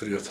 Привет.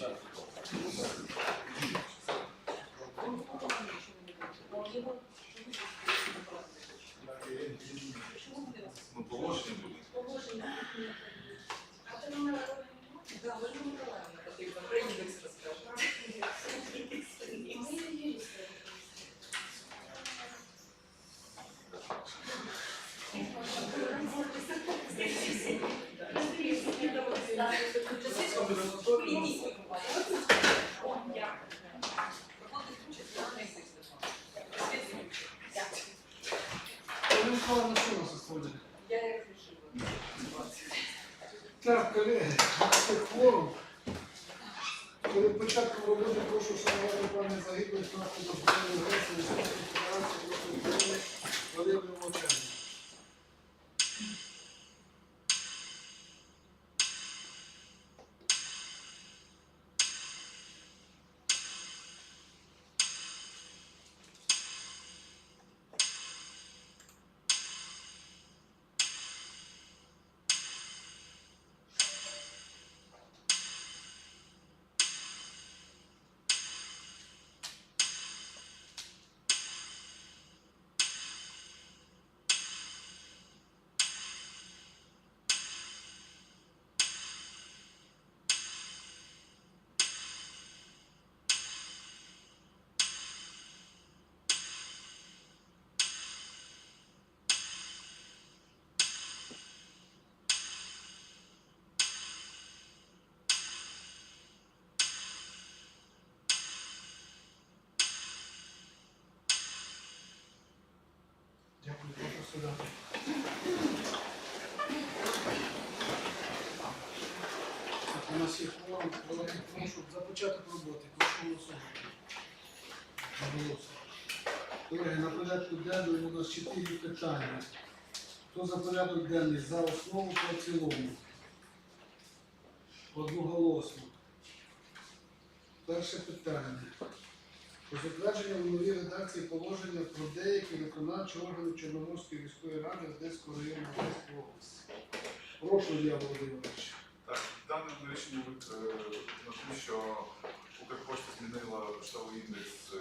Ну, Михайловна, що у нас виходить? Так, колеги, це форум. Перед початком роботи прошу вшанувати пам'ять загиблих збройної агресії Російської Федерації проти України є форум, колеги, прошу за початок роботи, прошу голосувати. Колеги, на порядку денному у нас чотири питання. Хто за порядок денний за основу та в цілому? Одноголосно. Перше питання. Про затвердження в новій редакції положення про деякі виконавчі органи Чорноморської міської ради Одеського району Одеської області. Прошу, Ілля Володимирович. Е, на тому, що Укрпошта змінила поштовий індекс е,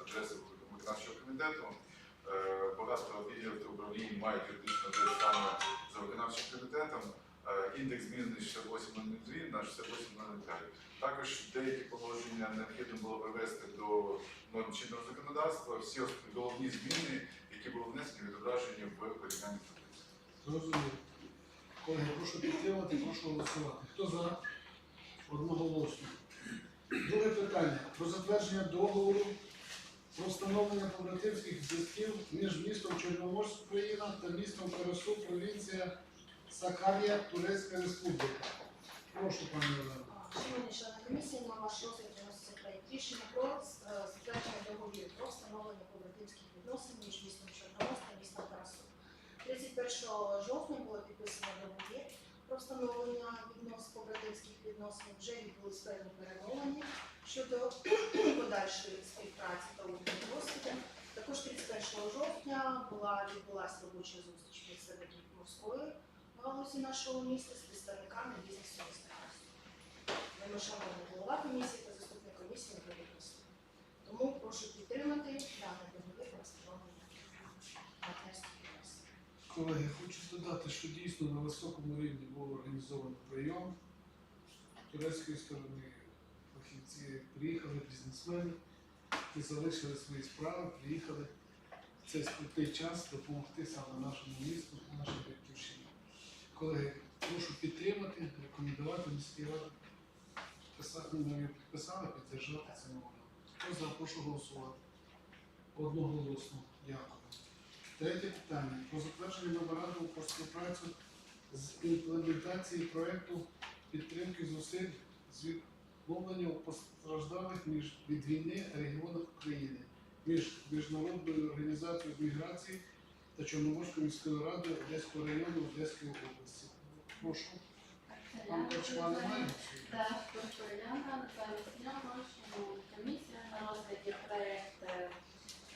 адреси виконавчого комітету. Е, Багато відділів та управлінь мають юридичну адресу саме за виконавчим комітетом. Е, Індекс змінений з 6802 на 6805. Також деякі положення необхідно було вивести до норм чинного законодавства. Всі головні зміни, які були внесені, відображені в порівнянні таблиці. Колеги, прошу підтримати, прошу голосувати. Хто за? Одноголосно. Друге питання. Про затвердження договору про встановлення побратимських зв'язків між містом Чорноморськ Україна та містом Карасу, провінція Сакарія, Турецька Республіка. Прошу, пані Олена. Шановні члени комісії, на ваш розгляд виноситься проект рішення про е, затвердження договорів про встановлення побратимських відносин між містом Чорноморськ та містом Тарасу. 31 жовтня було підписано договір про встановлення відносин побратимських відносин. Вже відбулись певні перемовини щодо подальшої співпраці та обміну досвідом. Також 31 жовтня була відбулася робоча зустріч представників морської галузі нашого міста з представниками бізнесу міста. Вельми шановний голова комісії та заступник комісії були присутні. Тому прошу підтримати даний договір про встановлення партнерських відносин. Колеги, хочу додати, що дійсно на високому рівні був організований прийом. Турецької сторони фахівці приїхали, бізнесмени, які залишили свої справи, приїхали в цей скрутний час допомогти саме нашому місту, нашій батьківщині. Колеги, прошу підтримати, рекомендувати міській раді. Підписали, підтримати це мовно. Хто за, прошу голосувати. Одноголосно. Дякую. Третє питання про затвердження меморандуму про співпрацю з імплементації проекту підтримки зусиль з відновлення постраждалих між від війни регіонах України між Міжнародною організацією з міграції та Чорноморською міською радою Одеського району Одеської області. Прошу, там Корчма немає? Так, шановна комісія, на розгляді проект е,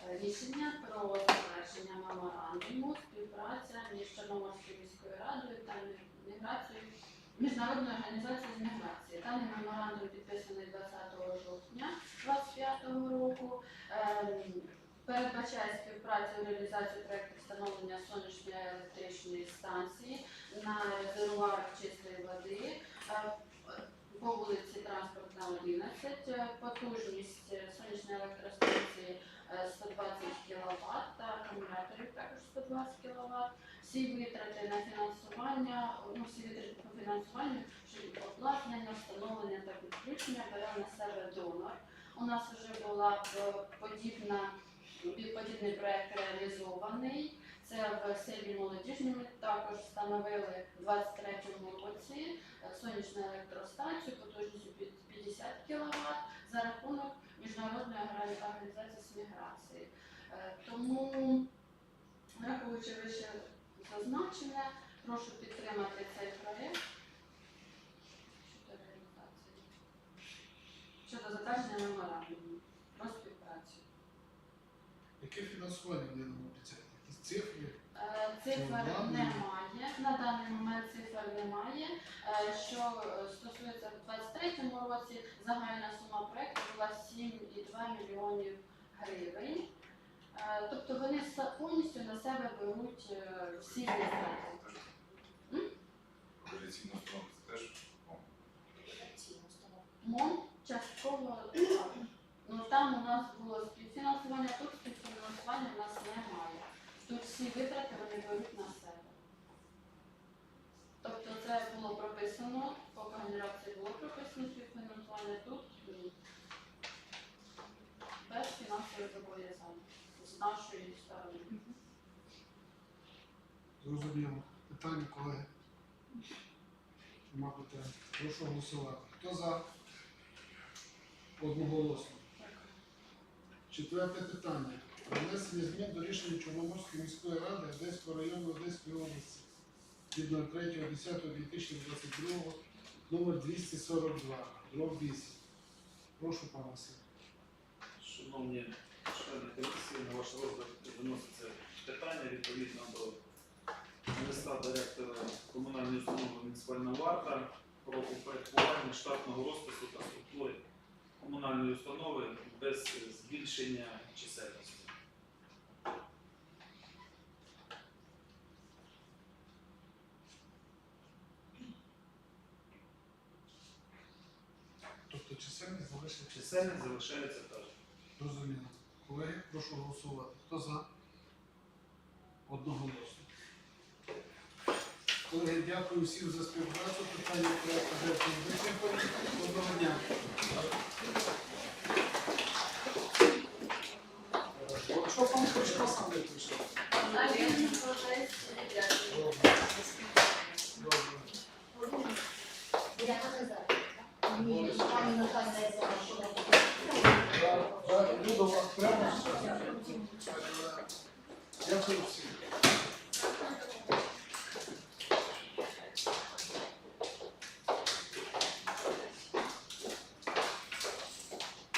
рішення про затвердження меморандуму співпраця між Чорноморською міською радою та міграцією Міжнародною організацією з міграції. Даний меморандум підписаний 20 жовтня 2025 року. Ем, Передбачає співпрацю у реалізації проєкту встановлення сонячної електричної станції на резервуарах чистої води е, по вулиці Транспортна 11. Е, Потужність е, сонячної 20 кВт, всі витрати на фінансування, ну всі витрати по фінансуванню, що обладнання, встановлення та підключення бере на себе донор. У нас вже була подібна подібний проект реалізований. Це в селі молодіжні ми також встановили в 23-му році е, сонячну електростанцію потужністю 50 кВт за рахунок міжнародної організації з міграції. Е, тому враховуючи вище зазначене, прошу підтримати цей проєкт щодо затвердження меморандуму про співпрацю. Яке фінансування нам обіцяють? Якісь цифри? Е, Цифр немає. На даний момент цифр немає. Е, Що е, стосується в 23-му році, загальна сума проекту була 7,2 мільйонів гривень. Е, Тобто вони повністю на себе беруть е, всі витрати. Організаційна установа це теж установку. МОН частково так. Ну там у нас було співфінансування, тут співфінансування у нас немає. Тут всі витрати вони беруть на себе. Тобто це було прописано, по генерації було прописано співфінансування, тут ні. без фінансових зобов'язань з нашої сторони. Зрозуміло. Питання, колеги? Нема питань. Прошу голосувати. Хто за? Одноголосно. Четверте питання. Про внесення змін до рішення Чорноморської міської ради Одеського району Одеської області від 03.10.2022 номер 242, дроб 8. Прошу, пане Василь. Шановні члени комісії, на ваш розгляд виноситься питання відповідно до листа директора комунальної установи муніципальна варта про упорядкування штатного розпису та структури комунальної установи без збільшення чисельності. Тобто чисельність залишиться. Чисельність залишається та ж. Зрозуміло. Колеги, прошу голосувати. Хто за? Одноголосно. Колеги, дякую всім за співпрацю. Питання проекту дякую вичерпані. Доброго дня. Що пан Хочко сам не